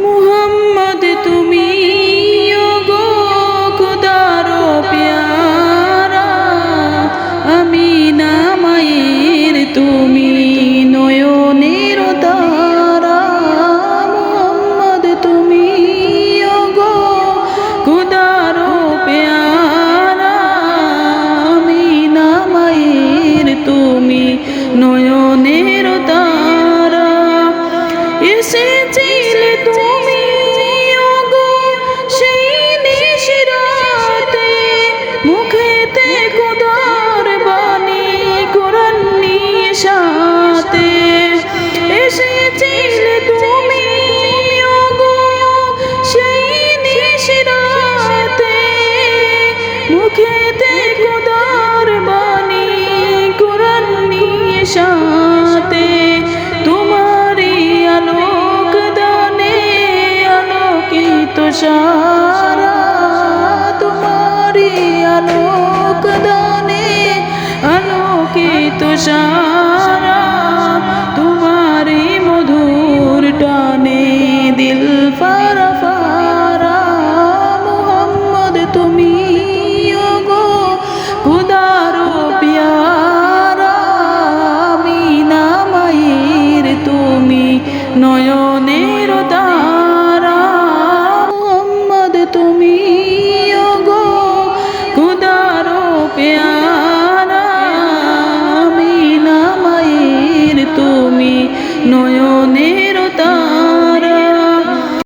মুহাম্মদ তুমি মুখেতে কুদর বাণী কুরন নিয়ে সাথে। তোমারই আলোক দানে আলোকিত সারা। তোমারই আলোক দানে আলোকিত সারা। নয়নের তারা মোহাম্মদ তুমি গো খুদারো পেয়ারা। আমি না মায়ের তুমি নয়নের তারা